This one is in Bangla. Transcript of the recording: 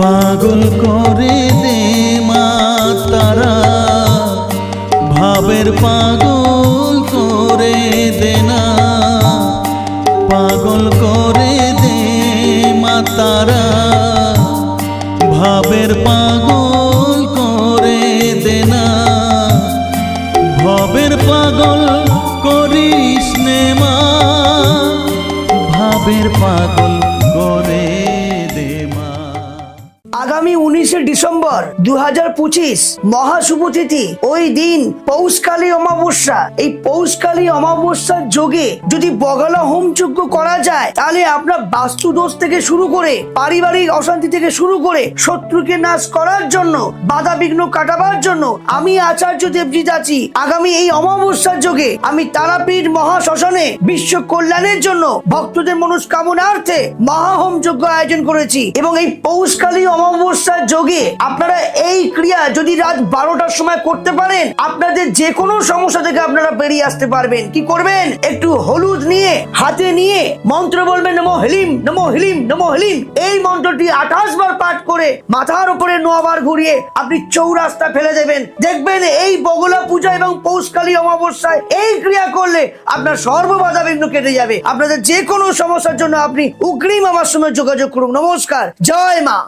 পাগল করে দে মা তারা ভাবের পাগল করে দে না। পাগল করে দে মা তারা ভাবের পাগল করে দে না। ভবের পাগল করিস নে মা, ভাবের পাগল করে আগামী উনিশে ডিসেম্বর দু হাজার পঁচিশ মহাশুভ তিথি ওই দিন পৌষকালী অমাবস্যা। এই পৌষকালী অমাবস্যার যোগে যদি বগলা হোম যজ্ঞ করা যায়, তাহলে আপনার বাস্তু দোষ থেকে শুরু করে, পারিবারিক অশান্তি থেকে শুরু করে, শত্রুকে নাশ করার জন্য বাধা বিঘ্ন কাটাবার জন্য আমি আচার্য দেবজিৎ আছি আগামী এই অমাবস্যার যোগে আমি তারাপীঠ মহাশ্মশানে বিশ্ব কল্যাণের জন্য ভক্তদের মনস্কামনার্থে মহাহোম যজ্ঞ আয়োজন করেছি। এবং এই পৌষকালী অমাবস্যার যোগে আপনারা এই ক্রিয়া যদি রাত বারোটার সময় করতে পারেন, আপনাদের যে কোনো সমস্যা থেকে আপনারা বেরিয়ে আসতে পারবেন। কি করবেন? একটু হলুদ নিয়ে, হাতে নিয়ে মন্ত্র বলবেন, নমো হিলিম নমো হিলিম নমো হিলিম। এই মন্ত্রটি আঠাশ বার পাঠ করে মাথার উপরে নোয়াবার ঘুরিয়ে আপনি চৌরাস্তা ফেলে দেবেন। দেখবেন এই বগলা পূজা এবং পৌষকালী অমাবস্যায় এই ক্রিয়া করলে আপনার সর্ববাধা বিঘ্ন কেটে যাবে। আপনাদের যে কোনো সমস্যার জন্য আপনি উগ্রিম আমার সঙ্গে যোগাযোগ করুন। নমস্কার। জয় মা।